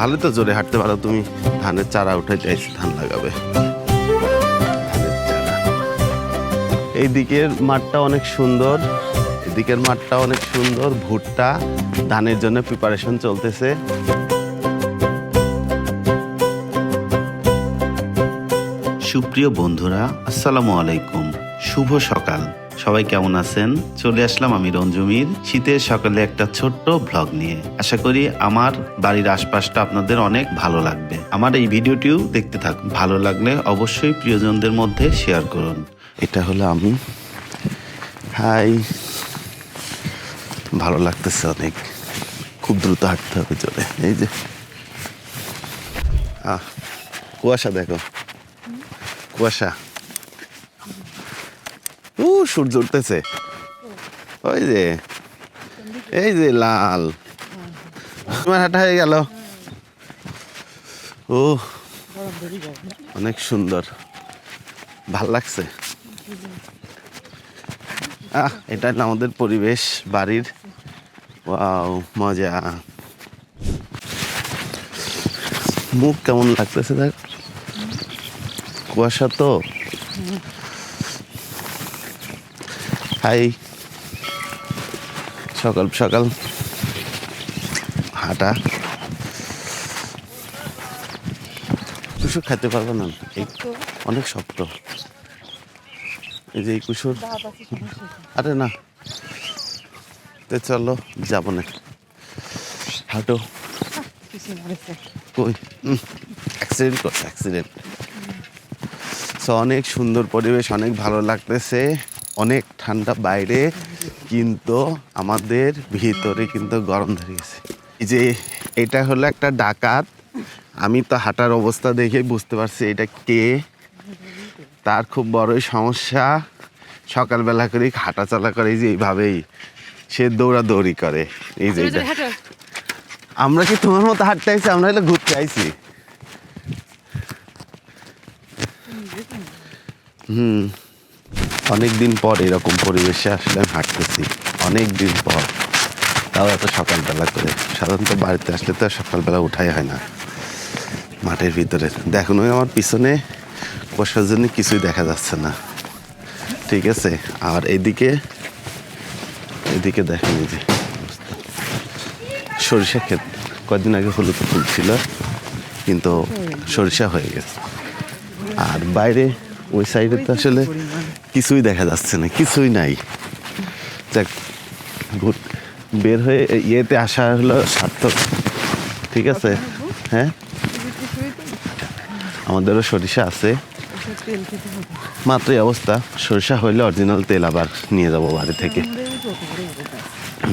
ভালো তো জোরে হাঁটতে পারো, তুমি ধানের চারা উঠে চাইছি ধান লাগাবে। এই দিকের মাঠটা অনেক সুন্দর এদিকের মাঠটা অনেক সুন্দর, ভুট্টা ধানের জন্য প্রিপারেশন চলতেছে। সুপ্রিয় বন্ধুরা, আসসালামু আলাইকুম, শুভ সকাল। সবাই কেমন আছেন? চলে আসলাম আমি রঞ্জুমির। শীতের সকালে একটা ছোট্ট ব্লগ নিয়ে। আশা করি আমার বাড়ির আশপাশটা আপনাদের অনেক ভালো লাগবে। আমার এই ভিডিওটিও দেখতে থাকুন। ভালো লাগলে অবশ্যই প্রিয়জনদের মধ্যে শেয়ার করুন। এটা হলো আমি। হাই। ভালো লাগতেছে অনেক। খুব দ্রুত হাঁটতে হবে চলে এই যে। আহ, কুয়াশা দেখো। কুয়াশা। ও সূর্য উঠতেছে ওই যে, এই যে লাল। তোমার হাঁটা হয়ে গেল। ও, অনেক সুন্দর। ভালো লাগছে। আহ, এটা হলো আমাদের পরিবেশ, বাড়ির। ওয়াও, মজা। মুখ কেমন লাগতেছে দেখ? কুয়াশা তো? হাই। সকাল সকাল। হাঁটা। কুসুর খেতে পারবে না? অনেক শক্ত। এই যে এই কুসুর। আরে না। তো চলো যাব না। হাঁটো। কই? অ্যাক্সিডেন্ট করছে অ্যাক্সিডেন্ট সো অনেক সুন্দর পরিবেশ অনেক ভালো লাগতেছে। অনেক ঠান্ডা বাইরে কিন্তু আমাদের ভিতরে কিন্তু গরম ধরে গেছে এই যে এটা হলো একটা ডাকাত। আমি তো হাঁটার অবস্থা দেখে বুঝতে পারছি এটা কে। তার খুব বড়ই সমস্যা। সকালবেলা করে হাঁটা চলা করে এই যে এইভাবেই সে দৌড়াদৌড়ি করে। এই যে আমরা কি তোমার মতো হাঁটতে আইছি? আমরা হলে ঘুরতে আইছি। হুম। অনেক দিন পর এরকম পরিবেশে আসলে আমি হাঁটতেছি। অনেক দিন পর। তাও এত সকালবেলা করে। সাধারণত বাড়িতে আসলে তো সকালবেলা উঠাই হয় না। মাঠের ভিতরে। দেখুন, ওই আমার পিছনে বসার জন্য কিছুই দেখা যাচ্ছে না। ঠিক আছে? আর এদিকে এদিকে দেখেন যে। সরিষা ক্ষেত। কয়েকদিন আগে হলুদ ফুল ছিল, কিন্তু সরিষা হয়ে গেছে। আর বাইরে ওই সাইডে তো আসলে কিছুই দেখা যাচ্ছে না কিছুই নাই। দেখ ঘুর বের হয়ে ইয়েতে আসা হলো সার্থক ঠিক আছে? হ্যাঁ? আমাদেরও সরিষা আছে। মাত্র অবস্থা সরিষা হইলে অরিজিনাল তেল আবার নিয়ে যাব বাড়ি থেকে।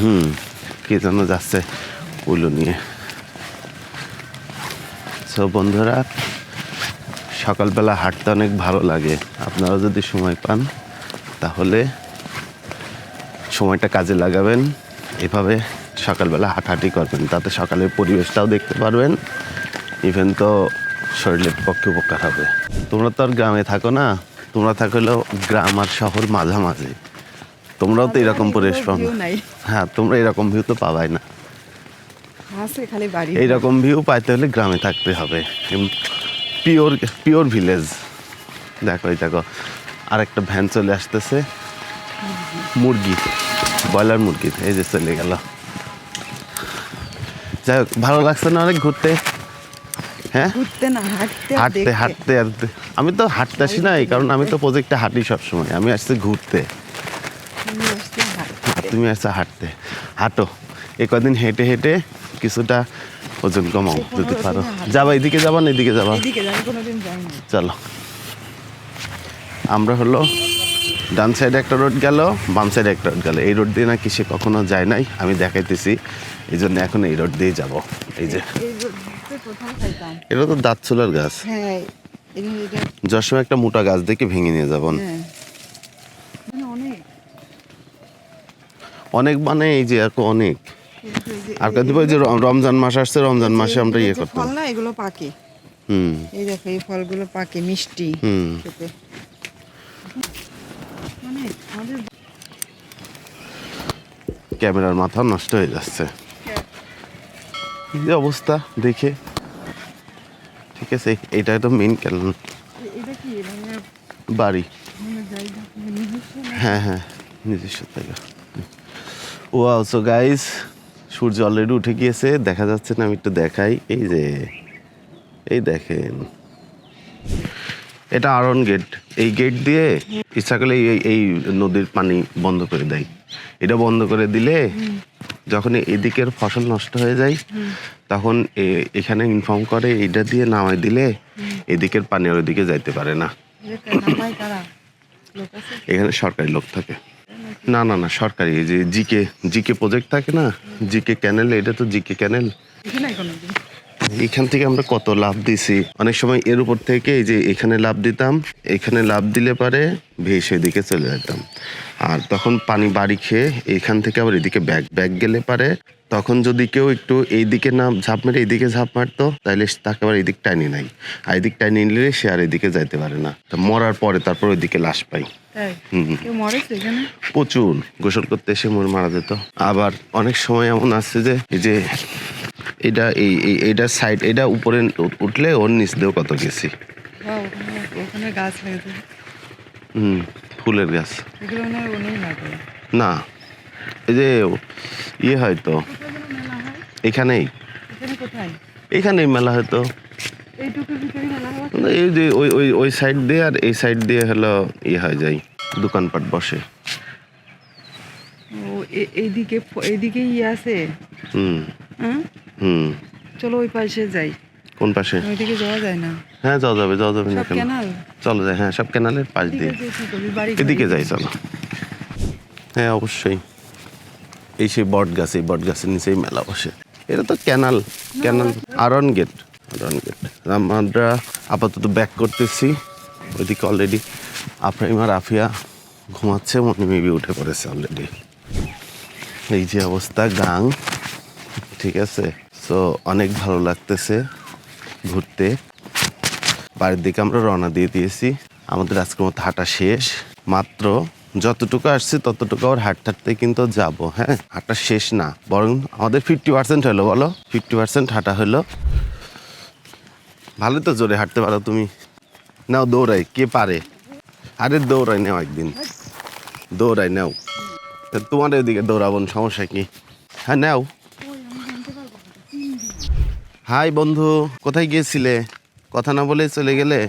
হুম কে যেন যাচ্ছে ওগুলো নিয়ে। সব বন্ধুরা সকালবেলা হাঁটতে অনেক ভালো লাগে। আপনারা যদি সময় পান তাহলে সময়টা কাজে লাগাবেন। এভাবে সকালবেলা হাঁটাহাঁটি করবেন তাতে সকালের পরিবেশটাও দেখতে পারবেন। ইভেন তো শরীরের পক্ষে উপকার হবে। তোমরা তো আর গ্রামে থাকো না তোমরা থাকলেও গ্রাম আর শহর মাঝামাঝি। তোমরাও তো এরকম পরিবেশ না হ্যাঁ তোমরা এরকম ভিউ তো পাবাই না। এইরকম ভিউ পাইতে হলে গ্রামে থাকতে হবে। Pure pure village. দেখো এই দেখো আর একটা ভ্যান চলে আসতেছে। মুরগি ব্রয়লার মুরগি এই যে চলে গেল। যাই হোক ভালো লাগছে না অনেক ঘুরতে? হ্যাঁ? হাঁটতে হাঁটতে হাঁটতে আমি তো হাঁটতে আসি না এই কারণ আমি তো প্রজেক্টে হাঁটি সবসময়। আমি আসছি ঘুরতে। তুমি তুমি আসছো হাঁটতে। হাঁটো। এ কদিন হেঁটে হেঁটে কিছুটা ওজন কমাও যদি পারো। যাবা এদিকে যাবা না এদিকে যাবা? চলো। আমরা হলো ডান সাইডে একটা রোড গেল বাম সাইডে একটা রোড গেল। এই রোড দিয়ে না কিসে কখনো যায় নাই আমি দেখাইতেছি। এই জন্য এখন এই রোড দিয়ে যাব। এই যে এটা তো দাঁত চুলার গাছ। হ্যাঁ যার সময় একটা মোটা গাছ দেখে ভেঙে নিয়ে যাবেন হ্যাঁ। মানে অনেক। অনেক মানে এই যে আর অনেক। কিন্তু এই যে- আর যে রমজান মাস আসছে রমজান মাসে আমরা ইয়ে ফল না এগুলো পাকে। হুম। এই দেখো এই ফলগুলো পাকে মিষ্টি। হুম। মানে ক্যামেরার মাথা নষ্ট হয়ে যাচ্ছে। যে অবস্থা দেখে। ঠিক আছে এইটা তো মেন ক্যানেল এ- এটা কি? মানে বাড়ি। মানে মানে? হ্যাঁ হ্যাঁ নিজস্ব জায়গা। ও সো গাইস সূর্য অলরেডি উঠে গিয়েছে দেখা যাচ্ছে না আমি একটু দেখাই। এই যে এই দেখেন। এটা আরন গেট এই গেট দিয়ে ইচ্ছা করলে এই নদীর পানি বন্ধ করে দেয়। এটা বন্ধ করে দিলে যখন এদিকের ফসল নষ্ট হয়ে যায় তখন এখানে ইনফর্ম করে এটা দিয়ে নামাই দিলে এদিকের পানি আর ওইদিকে যাইতে পারে না? এখানে সরকারি লোক থাকে। না না না, সরকারি, এই যে জিকে জিকে প্রজেক্ট থাকে না, জিকে ক্যানেল এটা তো জিকে ক্যানেল এখান থেকে আমরা কত লাভ দিছি? অনেক সময় এর উপর থেকে এই যে এখানে লাভ দিতাম, এখানে লাভ দিলে পারে ভেসে এদিকে চলে যেতাম। আর তখন পানি বাড়ি খেয়ে এখান থেকে আবার এদিকে ব্যাগ ব্যাগ গেলে পারে। তখন যদি কেউ একটু এই দিকে না ঝাঁপ মেরে এইদিকে ঝাঁপ মারতো তাহলে তাকে আবার এদিক টাইনি নাই। আর এদিক টাইনি নিলে সে আর এদিকে যাইতে পারে না। তো মরার পরে তারপর ওইদিকে লাশ পাই? প্রচুর। গোসল করতে এসে মোর মারা যেত। আবার অনেক সময় এমন আছে যে এই যে এটা এই এইটা সাইড এটা উপরে উঠলে ওর নিচ দিয়েও কত গেছি। হুম ফুলের গাছ। না। এই যে ইয়ে হয় এখানেই? এখানেই মেলা হয়তো হয় এই যে ওই ওই ওই সাইড দিয়ে আর এই সাইড দিয়ে হলো ইয়ে হয়ে যায় দোকানপাট বসে। ও এইদিকে এইদিকে ইয়ে আছে? হুম। হুম? চলো ওই পাশে যাই। কোন পাশে? ওইদিকে যাওয়া যায় না? হ্যাঁ যাওয়া যাবে যাওয়া যাবে না ক্যানাল চলো যায় হ্যাঁ সব ক্যানালের পাশ দিয়ে। এদিকে যাই চলো। হ্যাঁ অবশ্যই। এই সেই বট গাছ, এই বট গাছের নিচেই মেলা বসে। এটা তো ক্যানাল ক্যানাল আরন গেট আরন গেট আমরা আপাতত ব্যাক করতেছি, ওইদিকে অলরেডি আফরাইমা রাফিয়া ঘুমাচ্ছে মনে মেবি উঠে পড়েছে অলরেডি এই যে অবস্থা, গাং, ঠিক আছে? সো অনেক ভালো লাগতেছে ঘুরতে। বাড়ির দিকে আমরা রওনা দিয়ে দিয়েছি। আমাদের আজকের মতো হাঁটা শেষ। মাত্র যতটুকু আসছি ততটুকু আবার হাঁটতে হাঁটতে কিন্তু যাব হ্যাঁ? হাঁটা শেষ না, বরং আমাদের ফিফটি পার্সেন্ট হলো, বলো? ফিফটি পার্সেন্ট হাঁটা হলো। ভালো তো জোরে হাঁটতে পারো তুমি। নাও, দৌড়াই, কে পারে? আরে দৌড়াই নাও একদিন। দৌড়াই নাও। তা তোমার এদিকে দৌড়াবো, সমস্যা কি? হ্যাঁ নাও। হাই বন্ধু, কোথায় গিয়েছিলে? কথা না বলে চলে গেলে?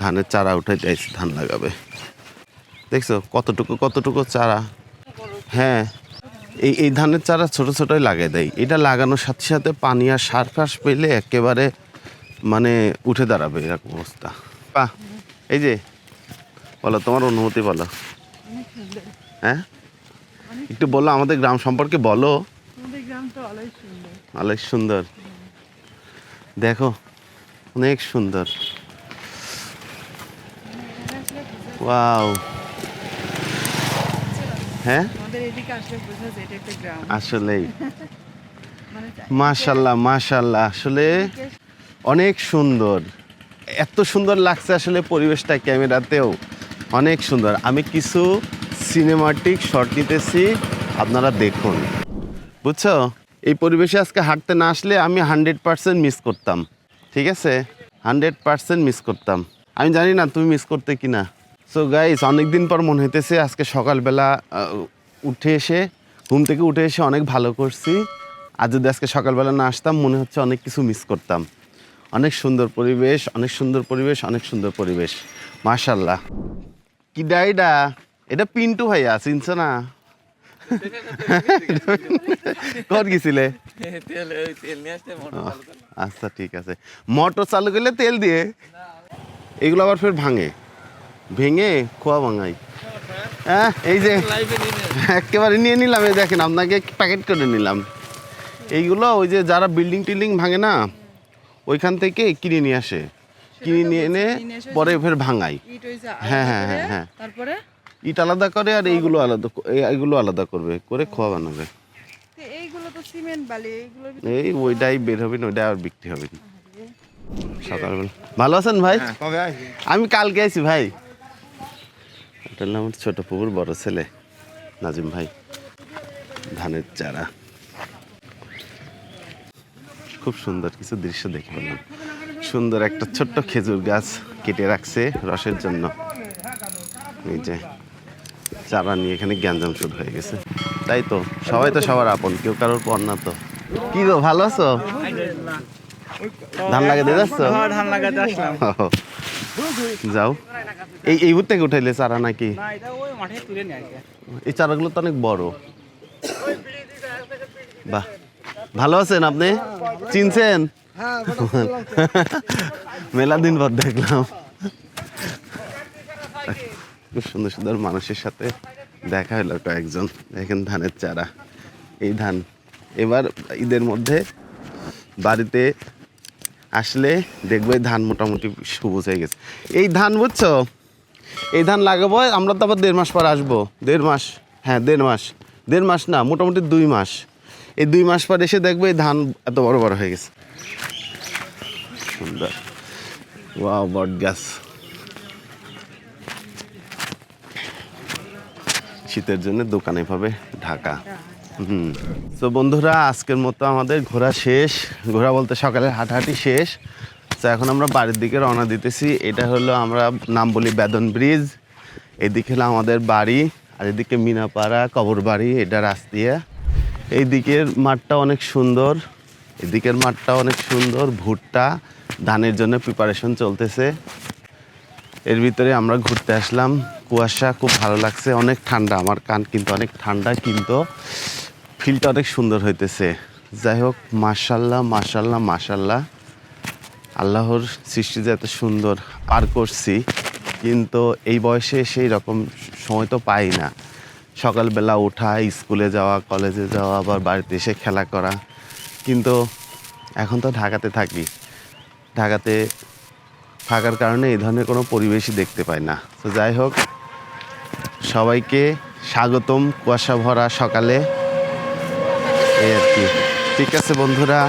ধানের চারা উঠে যাইছে, ধান লাগাবে। দেখছ কতটুকু কতটুকু চারা? হ্যাঁ এই এই ধানের চারা ছোট ছোটই লাগিয়ে দেয় এটা লাগানোর সাথে সাথে পানি আর সার ফাস পেলে একেবারে মানে উঠে দাঁড়াবে এরকম অবস্থা। পা এই যে বলো তোমার অনুমতি বলো। হ্যাঁ? একটু বলো আমাদের গ্রাম সম্পর্কে বলো। অনেক সুন্দর। অনেক সুন্দর। দেখো অনেক সুন্দর। ওয়াও। হ্যাঁ? আসলেই। মানে মাশাল্লাহ মাশাল্লাহ। আসলে অনেক সুন্দর। এত সুন্দর লাগছে আসলে পরিবেশটা ক্যামেরাতেও। অনেক সুন্দর। আমি কিছু সিনেমাটিক শট নিতেছি আপনারা দেখুন। বুঝছ? এই পরিবেশে আজকে হাঁটতে না আসলে আমি হান্ড্রেড পার্সেন্ট মিস করতাম। ঠিক আছে? হান্ড্রেড পার্সেন্ট মিস করতাম। আমি জানি না তুমি মিস করতে কি না সো গাইস অনেকদিন পর মনে হইতেছে আজকে সকালবেলা উঠে এসে, ঘুম থেকে উঠে এসে অনেক ভালো করছি। আর যদি আজকে সকালবেলা না আসতাম, মনে হচ্ছে অনেক কিছু মিস করতাম। অনেক সুন্দর পরিবেশ, অনেক সুন্দর পরিবেশ, অনেক সুন্দর পরিবেশ। মাশাল্লাহ কি ডাইডা এটা? পিন্টু ভাইয়া, চিনছ না? কর গেছিলে। আচ্ছা ঠিক আছে। মোটর চালু করলে তেল দিয়ে? এগুলো আবার ফের ভাঙে। ভেঙে খোয়া ভাঙাই। হ্যাঁ এই যে লাইভে নিয়ে একেবারে নিয়ে নিলাম এই দেখেন আপনাকে প্যাকেট করে নিলাম। এইগুলো ওই যে যারা বিল্ডিং টিল্ডিং ভাঙে না ওইখান থেকে কিনে নিয়ে আসে। কিনে নিয়ে এনে পরে ফের ভাঙাই। হ্যাঁ, হ্যাঁ, হ্যাঁ, হ্যাঁ। তারপরে? ইট আলাদা করে আর এইগুলো আলাদা এইগুলো আলাদা করবে করে খোয়া বানাবে। তো এইগুলো তো সিমেন্ট বালি এইগুলো এই ওইটাই বের হবে না ওইটা আর বিক্রি হবে না। সকালবেলা। ভালো আছেন ভাই? আমি কালকে আইছি ভাই। এটা হলো আমার ছোট পুকুর বড় ছেলে নাজিম ভাই ধানের চারা। খুব সুন্দর কিছু দৃশ্য দেখে পেলাম। সুন্দর একটা ছোট্ট খেজুর গাছ কেটে রাখছে রসের জন্য। এই যে চারা নিয়ে এখানে গ্যাঞ্জাম শুরু হয়ে গেছে। তাই তো সবাই তো সবার আপন কেউ কারোর পর না তো। কি গো ভালো আছো? ধান লাগাতে যাচ্ছ? ধান লাগাতে আসলাম। যাও। এই এই থেকে উঠাইলে চারা নাকি? এই চারাগুলো তো অনেক বড়। বাহ। ভালো আছেন আপনি? চিনছেন? মেলা দিন পর দেখলাম। খুব সুন্দর সুন্দর মানুষের সাথে দেখা হলো কয়েকজন। দেখেন ধানের চারা। এই ধান। এবার ঈদের মধ্যে বাড়িতে আসলে দেখব ধান মোটামুটি সবুজ হয়ে গেছে। এই ধান বুঝছ? এই ধান লাগাবো, আমরা তো আবার দেড় মাস পর আসব। দেড় মাস? হ্যাঁ দেড় মাস। দেড় মাস না, মোটামুটি দুই মাস। এই দুই মাস পর এসে দেখব এই ধান এত বড় বড় হয়ে গেছে। সুন্দর। ওয়াও, বট গাছ। শীতের জন্য দোকানে পাবে ঢাকা। হুম। তো বন্ধুরা, আজকের মতো আমাদের ঘোরা শেষ। ঘোরা বলতে সকালের হাঁটাহাঁটি শেষ। তো এখন আমরা বাড়ির দিকে রওনা দিতেছি। এটা হলো আমরা নাম বলি বেদন ব্রিজ। এদিকে হলো আমাদের বাড়ি, আর এদিকে মিনাপাড়া কবর বাড়ি এটা রাস্তিয়া এই দিকের মাঠটা অনেক সুন্দর। এদিকের মাঠটা অনেক সুন্দর, ভুট্টা, ধানের জন্য প্রিপারেশন চলতেছে। এর ভিতরে আমরা ঘুরতে আসলাম। কুয়াশা খুব ভালো লাগছে, অনেক ঠান্ডা। আমার কান কিন্তু অনেক ঠান্ডা কিন্তু। ফিলটা অনেক সুন্দর হইতেছে। যাই হোক মার্শাল্লাহ মার্শাল্লাহ মার্শাল্লাহ আল্লাহর সৃষ্টি যে এত সুন্দর, পার করছি। কিন্তু এই বয়সে সেই রকম সময় তো পাই না। সকালবেলা ওঠা স্কুলে যাওয়া, কলেজে যাওয়া, আবার বাড়িতে এসে খেলা করা। কিন্তু এখন তো ঢাকাতে থাকি। ঢাকাতে থাকার কারণে এই ধরনের কোনো পরিবেশই দেখতে পাই না। তো যাই হোক, সবাইকে স্বাগতম কুয়াশা ভরা সকালে। এই আর কি। ঠিক আছে বন্ধুরা।